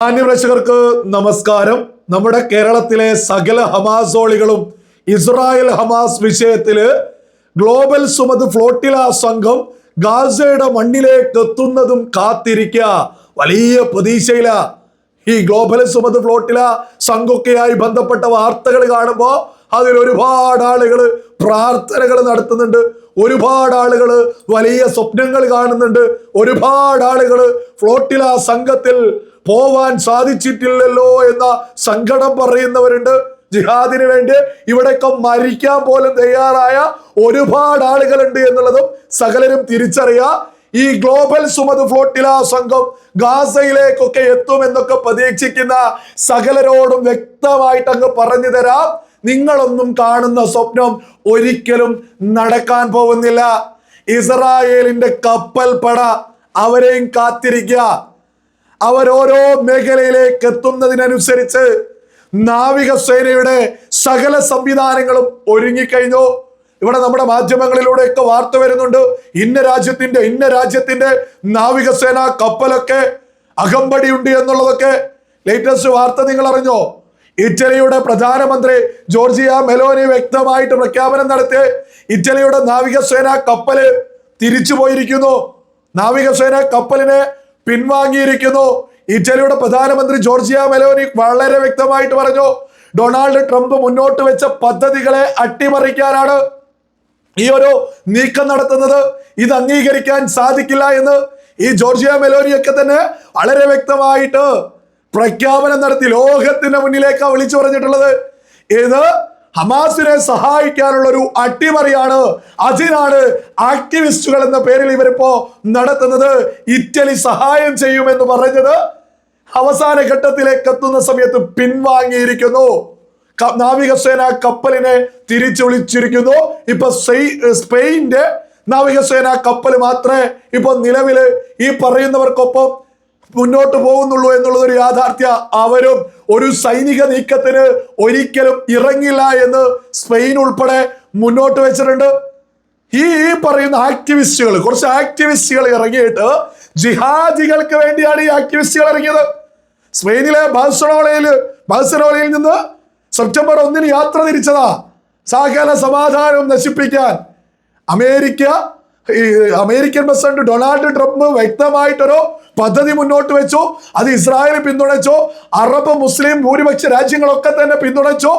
മാന്യപ്രേക്ഷകർക്ക് നമസ്കാരം. നമ്മുടെ കേരളത്തിലെ സകല ഹമാസോളികളും ഇസ്രായേൽ ഹമാസ് വിഷയത്തിൽ ഗ്ലോബൽ സുമത് ഫ്ലോട്ടില സംഘം ഗാസയുടെ മണ്ണിലേക്ക് എത്തുന്നതും കാത്തിരിക്കുക വലിയ പ്രതീക്ഷയില. ഈ ഗ്ലോബൽ സുമത് ഫ്ലോട്ടില സംഘമൊക്കെയായി ബന്ധപ്പെട്ട വാർത്തകൾ കാണുമ്പോൾ അതിൽ ഒരുപാട് ആളുകൾ പ്രാർത്ഥനകൾ നടത്തുന്നുണ്ട്. ഒരുപാട് ആളുകൾ വലിയ സ്വപ്നങ്ങൾ കാണുന്നുണ്ട്. ഒരുപാട് ആളുകൾ ഫ്ലോട്ടില സംഘത്തിൽ പോവാൻ സാധിച്ചിട്ടില്ലല്ലോ എന്ന സങ്കടം പറയുന്നവരുണ്ട്. ജിഹാദിന് വേണ്ടി ഇവിടെയൊക്കെ മരിക്കാൻ പോലും തയ്യാറായ ഒരുപാട് ആളുകളുണ്ട് എന്നുള്ളതും സകലരും തിരിച്ചറിയുക ഈ ഗ്ലോബൽ സുമത് ഫ്ലോട്ടില സംഘം ഗാസയിലേക്കൊക്കെ എത്തുമെന്നൊക്കെ പ്രതീക്ഷിക്കുന്ന സകലരോടും വ്യക്തമായിട്ട് അങ്ങ് പറഞ്ഞു തരാം. നിങ്ങളൊന്നും കാണുന്ന സ്വപ്നം ഒരിക്കലും നടക്കാൻ പോകുന്നില്ല. ഇസ്രായേലിന്റെ കപ്പൽ പട അവരെയും കാത്തിരിക്കുക. അവരോരോ മേഖലയിലേക്ക് എത്തുന്നതിനനുസരിച്ച് നാവികസേനയുടെ സകല സംവിധാനങ്ങളും ഒരുങ്ങിക്കഴിഞ്ഞു. ഇവിടെ നമ്മുടെ മാധ്യമങ്ങളിലൂടെയൊക്കെ വാർത്ത വരുന്നുണ്ട്. ഇന്ന രാജ്യത്തിന്റെ ഇന്ന രാജ്യത്തിന്റെ നാവികസേന കപ്പലൊക്കെ അകമ്പടി ഉണ്ട് എന്നുള്ളതൊക്കെ ലേറ്റസ്റ്റ് വാർത്ത നിങ്ങൾ അറിഞ്ഞോ? ഇറ്റലിയുടെ പ്രധാനമന്ത്രി ജോർജിയ മെലോനി വ്യക്തമായിട്ട് പ്രഖ്യാപനം നടത്തി ഇറ്റലിയുടെ നാവികസേന കപ്പൽ തിരിച്ചു പോയിരിക്കുന്നു നാവികസേന കപ്പലിനെ പിൻവാങ്ങിയിരിക്കുന്നു. ഇറ്റലിയുടെ പ്രധാനമന്ത്രി ജോർജിയ മെലോനി വളരെ വ്യക്തമായിട്ട് പറഞ്ഞു ഡൊണാൾഡ് ട്രംപ് മുന്നോട്ട് വെച്ച പദ്ധതികളെ അട്ടിമറിക്കാനാണ് ഈ ഒരു നീക്കം നടത്തുന്നത്. ഇത് അംഗീകരിക്കാൻ സാധിക്കില്ല എന്ന് ഈ ജോർജിയ മെലോനിയൊക്കെ തന്നെ വളരെ വ്യക്തമായിട്ട് പ്രഖ്യാപനം നടത്തി ലോകത്തിന്റെ മുന്നിലേക്കാണ് വിളിച്ചു പറഞ്ഞിട്ടുള്ളത്. ഇത് ഹമാസിനെ സഹായിക്കാനുള്ള ഒരു അട്ടിമറിയാണ് അതിനാണ് ആക്ടിവിസ്റ്റുകൾ എന്ന പേരിൽ ഇവരിപ്പോ നടത്തുന്നത്. ഇറ്റലി സഹായം ചെയ്യുമെന്ന് പറഞ്ഞത് അവസാന ഘട്ടത്തിലേക്ക് എത്തുന്ന സമയത്ത് പിൻവാങ്ങിയിരിക്കുന്നു. നാവികസേന കപ്പലിനെ തിരിച്ചു വിളിച്ചിരിക്കുന്നു. ഇപ്പൊ സ്പെയിന്റെ നാവികസേന കപ്പൽ മാത്രമേ ഇപ്പൊ നിലവിൽ ഈ പറയുന്നവർക്കൊപ്പം മുന്നോട്ട് പോകുന്നുള്ളൂ എന്നുള്ളത് ഒരു യാഥാർത്ഥ്യ. അവരും ഒരു സൈനിക നീക്കത്തിന് ഒരിക്കലും ഇറങ്ങില്ല എന്ന് സ്പെയിൻ ഉൾപ്പെടെ മുന്നോട്ട് വെച്ചിട്ടുണ്ട്. ഈ ഈ പറയുന്ന ആക്ടിവിസ്റ്റുകൾ കുറച്ച് ആക്ടിവിസ്റ്റുകൾ ഇറങ്ങിയിട്ട് ജിഹാദികൾക്ക് വേണ്ടിയാണ് ഈ ആക്ടിവിസ്റ്റുകൾ ഇറങ്ങിയത്. സ്പെയിനിലെ ബാഴ്സലോണയിൽ ബാഴ്സലോണയിൽ നിന്ന് സെപ്റ്റംബർ ഒന്നിന് യാത്ര തിരിച്ചതാ. സഹകരണ സമാധാനം നശിപ്പിക്കാൻ. അമേരിക്ക ഈ അമേരിക്കൻ പ്രസിഡന്റ് ഡൊണാൾഡ് ട്രംപ് വ്യക്തമായിട്ടൊരു പദ്ധതി മുന്നോട്ട് വെച്ചു. അത് ഇസ്രായേൽ പിന്തുണച്ചു. അറബ് മുസ്ലിം ഭൂരിപക്ഷ രാജ്യങ്ങളൊക്കെ തന്നെ പിന്തുണച്ചു.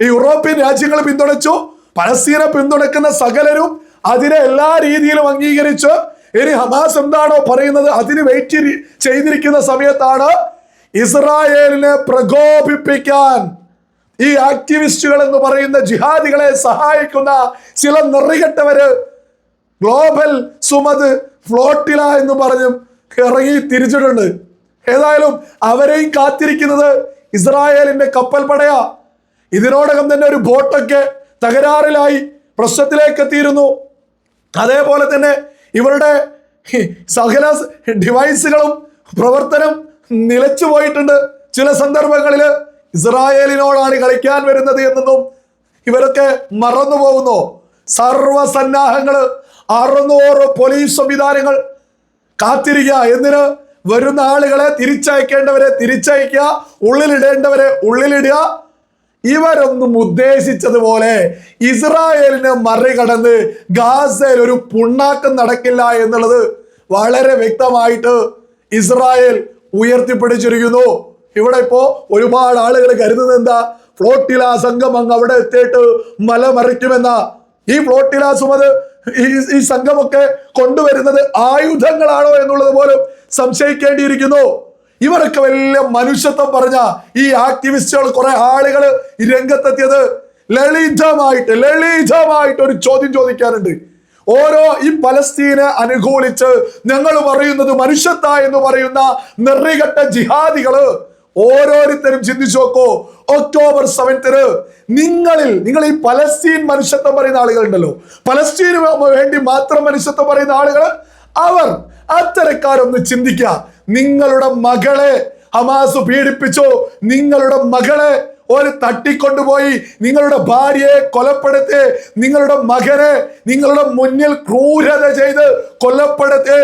ഈ യൂറോപ്യൻ രാജ്യങ്ങൾ പിന്തുണച്ചു. പലസ്തീനെ പിന്തുണക്കുന്ന സകലരും അതിനെ എല്ലാ രീതിയിലും അംഗീകരിച്ച് ഇനി ഹമാസ് എന്താണോ പറയുന്നത് അതിന് വെയിറ്റ് ചെയ്തിരിക്കുന്ന സമയത്താണ് ഇസ്രായേലിനെ പ്രകോപിപ്പിക്കാൻ ഈ ആക്ടിവിസ്റ്റുകൾ എന്ന് പറയുന്ന ജിഹാദികളെ സഹായിക്കുന്ന ചില നെറികെട്ടവര് ഗ്ലോബൽ സുമത് ഫ്ലോട്ടില എന്ന് പറഞ്ഞും ഇറങ്ങി തിരിച്ചിട്ടുണ്ട്. ഏതായാലും അവരെയും കാത്തിരിക്കുന്നത് ഇസ്രായേലിന്റെ കപ്പൽ പടയാ ഇതിനോടകം തന്നെ ഒരു ബോട്ടൊക്കെ തകരാറിലായി പ്രശ്നത്തിലേക്ക് എത്തിയിരുന്നു അതേപോലെ തന്നെ ഇവരുടെ സകല ഡിവൈസുകളും പ്രവർത്തനം നിലച്ചു പോയിട്ടുണ്ട്. ചില സന്ദർഭങ്ങളിൽ ഇസ്രായേലിനോടാണ് കളിക്കാൻ വരുന്നത് എന്നൊന്നും ഇവരൊക്കെ മറന്നു പോകുന്നു സർവസന്നാഹങ്ങൾ അറുന്നൂറ് പോലീസ് സംവിധാനങ്ങൾ കാത്തിരിക്കുക. എന്തിന്? വരുന്ന ആളുകളെ തിരിച്ചയക്കേണ്ടവരെ തിരിച്ചയക്കുക ഉള്ളിലിടേണ്ടവരെ ഉള്ളിലിടുക. ഇവരൊന്നും ഉദ്ദേശിച്ചതുപോലെ ഇസ്രായേലിനെ മറികടന്ന് ഗാസയിൽ ഒരു പുണ്ണാക്കം നടക്കില്ല എന്നുള്ളത് വളരെ വ്യക്തമായിട്ട് ഇസ്രായേൽ ഉയർത്തിപ്പിടിച്ചിരിക്കുന്നു. ഇവിടെ ഇപ്പോ ഒരുപാട് ആളുകൾ കരുതുന്നത് എന്താ? ഫ്ലോട്ടില അങ്ങ് അവിടെ എത്തിയിട്ട് മല മറിക്കുമെന്ന ഈ ഫ്ലോട്ടില സുമത് ഈ സംഘമൊക്കെ കൊണ്ടുവരുന്നത് ആയുധങ്ങളാണോ എന്നുള്ളത് പോലും സംശയിക്കേണ്ടിയിരിക്കുന്നു. ഇവരൊക്കെ വലിയ മനുഷ്യത്വം പറഞ്ഞ ഈ ആക്ടിവിസ്റ്റുകൾ കുറെ ആളുകൾ രംഗത്തെത്തിയത്. ലളിതമായിട്ട് ലളിതമായിട്ട് ഒരു ചോദ്യം ചോദിക്കാറുണ്ട് ഓരോ ഈ പലസ്തീനെ അനുകൂലിച്ച് ഞങ്ങൾ പറയുന്നത് മനുഷ്യത്ത എന്ന് പറയുന്ന നിറികെട്ട ജിഹാദികൾ ഓരോരുത്തരും ചിന്തിച്ചു നോക്കൂ. ഒക്ടോബർ സെവൻത്തിന് നിങ്ങളിൽ നിങ്ങൾ ഈ പലസ്തീൻ മനുഷ്യത്വം പറയുന്ന ആളുകളുണ്ടല്ലോ. പലസ്തീന് വേണ്ടി മാത്രം മനുഷ്യത്വം പറയുന്ന ആളുകൾ അവർ അത്തരക്കാരൊന്ന് ചിന്തിക്കുക. നിങ്ങളുടെ മകളെ ഹമാസ് പീഡിപ്പിച്ചു. നിങ്ങളുടെ മകളെ ഒരു തട്ടിക്കൊണ്ടുപോയി. നിങ്ങളുടെ ഭാര്യയെ കൊലപ്പെടുത്തി. നിങ്ങളുടെ മകനെ നിങ്ങളുടെ മുന്നിൽ ക്രൂരത ചെയ്ത് കൊലപ്പെടുത്തി.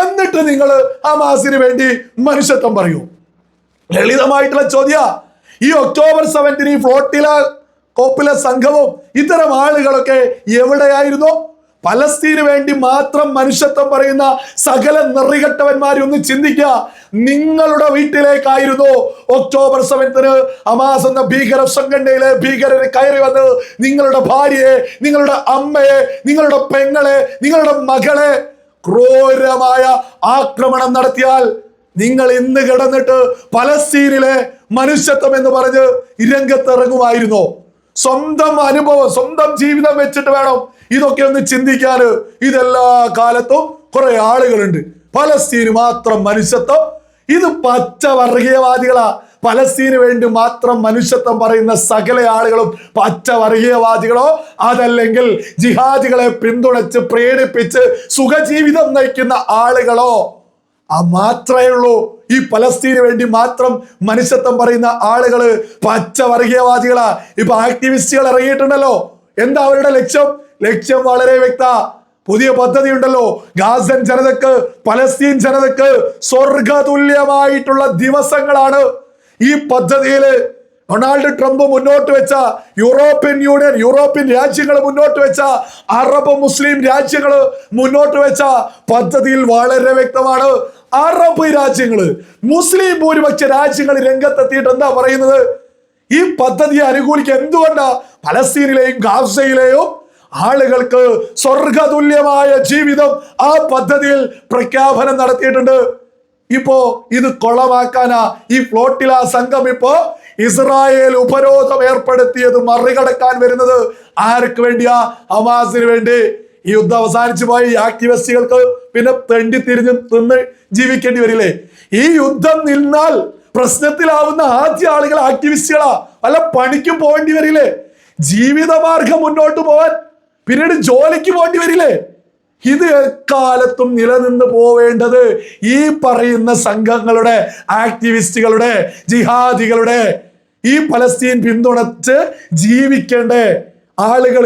എന്നിട്ട് നിങ്ങൾ ഹമാസിന് വേണ്ടി മനുഷ്യത്വം പറയൂ. ലളിതമായിട്ടുള്ള ചോദ്യ. ഈ ഒക്ടോബർ സെവന്റീൻ ഈ ഫ്ലോട്ടില കോപ്പില സംഘവും ഇത്തരം ആളുകളൊക്കെ എവിടെയായിരുന്നു? പലസ്തീന് വേണ്ടി മാത്രം മനുഷ്യത്വം പറയുന്ന സകല നിറികെട്ടവന്മാരെ ഒന്ന് ചിന്തിക്കുക. നിങ്ങളുടെ വീട്ടിലേക്കായിരുന്നു ഒക്ടോബർ സെവൻത്തിന് അമാസ് എന്ന ഭീകര സംഘടനയിലെ ഭീകരർ കയറി വന്ന് നിങ്ങളുടെ ഭാര്യയെ നിങ്ങളുടെ അമ്മയെ നിങ്ങളുടെ പെങ്ങളെ നിങ്ങളുടെ മകളെ ക്രൂരമായ ആക്രമണം നടത്തിയാൽ നിങ്ങൾ ഇന്ന് കിടന്നിട്ട് പലസ്തീനിലെ മനുഷ്യത്വം എന്ന് പറഞ്ഞ് രംഗത്തിറങ്ങുമായിരുന്നോ. സ്വന്തം അനുഭവം സ്വന്തം ജീവിതം വെച്ചിട്ട് വേണം ഇതൊക്കെ ഒന്ന് ചിന്തിക്കാൻ ഇതെല്ലാ കാലത്തും കുറെ ആളുകളുണ്ട്. പലസ്തീന് മാത്രം മനുഷ്യത്വം. ഇത് പച്ച വർഗീയവാദികളാ. പലസ്തീന് വേണ്ടി മാത്രം മനുഷ്യത്വം പറയുന്ന സകല ആളുകളും പച്ച വർഗീയവാദികളോ അതല്ലെങ്കിൽ ജിഹാദികളെ പിന്തുണച്ച് പ്രേരിപ്പിച്ച് സുഖജീവിതം നയിക്കുന്ന ആളുകളോ. ആ മാത്രമേ ഉള്ളൂ. ഈ പലസ്തീന് വേണ്ടി മാത്രം മനുഷ്യത്വം പറയുന്ന ആളുകൾ പച്ച വർഗീയവാദികളാ. ഇപ്പൊ ആക്ടിവിസ്റ്റുകൾ ഇറങ്ങിയിട്ടുണ്ടല്ലോ. എന്താ അവരുടെ ലക്ഷ്യം? ലക്ഷ്യം വളരെ വ്യക്ത. പുതിയ പദ്ധതി ഉണ്ടല്ലോ ഗാസൻ ജനതക്ക് പലസ്തീൻ ജനതക്ക് സ്വർഗതുല്യമായിട്ടുള്ള ദിവസങ്ങളാണ്. ഈ പദ്ധതിയിൽ ഡൊണാൾഡ് ട്രംപ് മുന്നോട്ട് വെച്ച യൂറോപ്യൻ യൂണിയൻ യൂറോപ്യൻ രാജ്യങ്ങൾ മുന്നോട്ട് വെച്ച അറബ് മുസ്ലിം രാജ്യങ്ങൾ മുന്നോട്ട് വെച്ച പദ്ധതിയിൽ വളരെ വ്യക്തമാണ്. അറബ് രാജ്യങ്ങൾ മുസ്ലിം ഭൂരിപക്ഷ രാജ്യങ്ങൾ രംഗത്തെത്തിയിട്ട് എന്താ പറയുന്നത്? ഈ പദ്ധതിയെ അനുകൂലിക്കുക എന്തുകൊണ്ടാ? പലസ്തീനിലെയും ഗാസയിലെയും ആളുകൾക്ക് സ്വർഗതുല്യമായ ജീവിതം ആ പദ്ധതിയിൽ പ്രഖ്യാപനം നടത്തിയിട്ടുണ്ട്. ഇപ്പോ ഇത് കൊളമാക്കാനാ ഈ ഫ്ലോട്ടില സംഘം ഇപ്പോ ഇസ്രായേൽ ഉപരോധം ഏർപ്പെടുത്തിയത് മറികടക്കാൻ വരുന്നത്. ആർക്ക് വേണ്ടിയാ? ഹമാസിന് വേണ്ടി. ഈ യുദ്ധം അവസാനിച്ചു പോയി ആക്ടിവിസ്റ്റുകൾക്ക് പിന്നെ തെണ്ടി തിരിഞ്ഞ് തിന്ന് ജീവിക്കേണ്ടി വരില്ലേ? ഈ യുദ്ധം നിന്നാൽ പ്രശ്നത്തിലാവുന്ന ആദ്യ ആളുകൾ ആക്ടിവിസ്റ്റുകളാ. അല്ല പണിക്ക് പോകേണ്ടി വരില്ലേ? ജീവിതമാർഗം മുന്നോട്ട് പോവാൻ പിന്നീട് ജോലിക്ക് പോകേണ്ടി വരില്ലേ? ഇത് എക്കാലത്തും നിലനിന്ന് പോവേണ്ടത് ഈ പറയുന്ന സംഘങ്ങളുടെ ആക്ടിവിസ്റ്റുകളുടെ ജിഹാദികളുടെ ഈ പലസ്തീൻ പിന്തുണച്ച് ജീവിക്കേണ്ട ആളുകൾ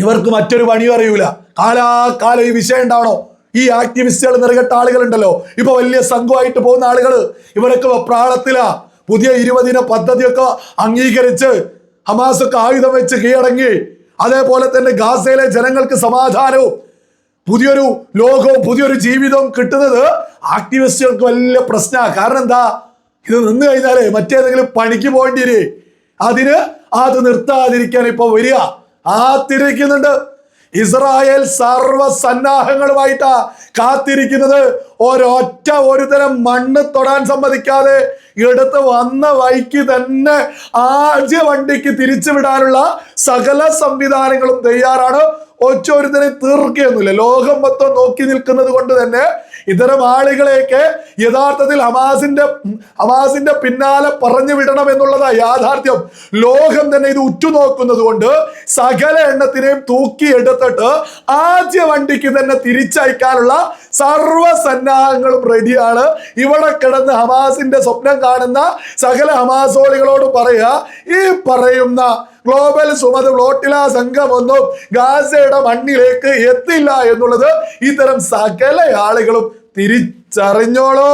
ഇവർക്ക് മറ്റൊരു പണിയും അറിയൂല. കാലാകാലം ഈ വിഷയം ഉണ്ടാവണോ? ഈ ആക്ടിവിസ്റ്റുകൾ നിറകെട്ട ആളുകളുണ്ടല്ലോ. ഇപ്പൊ വലിയ സംഘമായിട്ട് പോകുന്ന ആളുകൾ ഇവരൊക്കെ പ്രാളത്തിലാ. പുതിയ ഇരുപതിന പദ്ധതിയൊക്കെ അംഗീകരിച്ച് ഹമാസൊക്കെ ആയുധം വെച്ച് കീഴടങ്ങി. അതേപോലെ തന്നെ ഗാസയിലെ ജനങ്ങൾക്ക് സമാധാനവും പുതിയൊരു ലോകവും പുതിയൊരു ജീവിതവും കിട്ടുന്നത് ആക്ടിവിസ്റ്റുകൾക്ക് വലിയ പ്രശ്നമാണ് കാരണം എന്താ? ഇത് നിന്ന് കഴിഞ്ഞാലേ മറ്റേതെങ്കിലും പണിക്ക് പോകേണ്ടി അതിന് അത് നിർത്താതിരിക്കാൻ ഇപ്പൊ വരിക. കാത്തിരിക്കുന്നുണ്ട്. ഇസ്രായേൽ സർവ സന്നാഹങ്ങളുമായിട്ടാ കാത്തിരിക്കുന്നത്. ഒരൊറ്റ ഒരു തരം മണ്ണ് തൊടാൻ സമ്മതിക്കാതെ എടുത്ത് വന്ന വഴിക്ക് തന്നെ ആദ്യ വണ്ടിക്ക് തിരിച്ചു വിടാനുള്ള സകല സംവിധാനങ്ങളും തയ്യാറാണ്. ഒരുത്തനെ തീർക്കുകയൊന്നുമില്ല. ലോകം മൊത്തം നോക്കി നിൽക്കുന്നത് കൊണ്ട് തന്നെ ഇത്തരം ആളുകളെയൊക്കെ യഥാർത്ഥത്തിൽ ഹമാസിന്റെ ഹമാസിന്റെ പിന്നാലെ പറഞ്ഞു വിടണം എന്നുള്ളതാ യാഥാർത്ഥ്യം. ലോകം തന്നെ ഇത് ഉറ്റുനോക്കുന്നത് കൊണ്ട് സകല എണ്ണത്തിനെയും തൂക്കിയെടുത്തിട്ട് ആദ്യ വണ്ടിക്ക് തന്നെ തിരിച്ചയക്കാനുള്ള സർവസന്നാഹങ്ങളും റെഡിയാണ്. ഇവിടെ കിടന്ന് ഹമാസിന്റെ സ്വപ്നം കാണുന്ന സകല ഹമാസോളികളോട് പറയുക ഈ പറയുന്ന ഗ്ലോബൽ സുമത് ഫ്ലോട്ടില സംഘമൊന്നും ഗാസയുടെ മണ്ണിലേക്ക് എത്തില്ല എന്നുള്ളത് ഇത്തരം സകല ആളുകളും തിരിച്ചറിഞ്ഞോളൂ.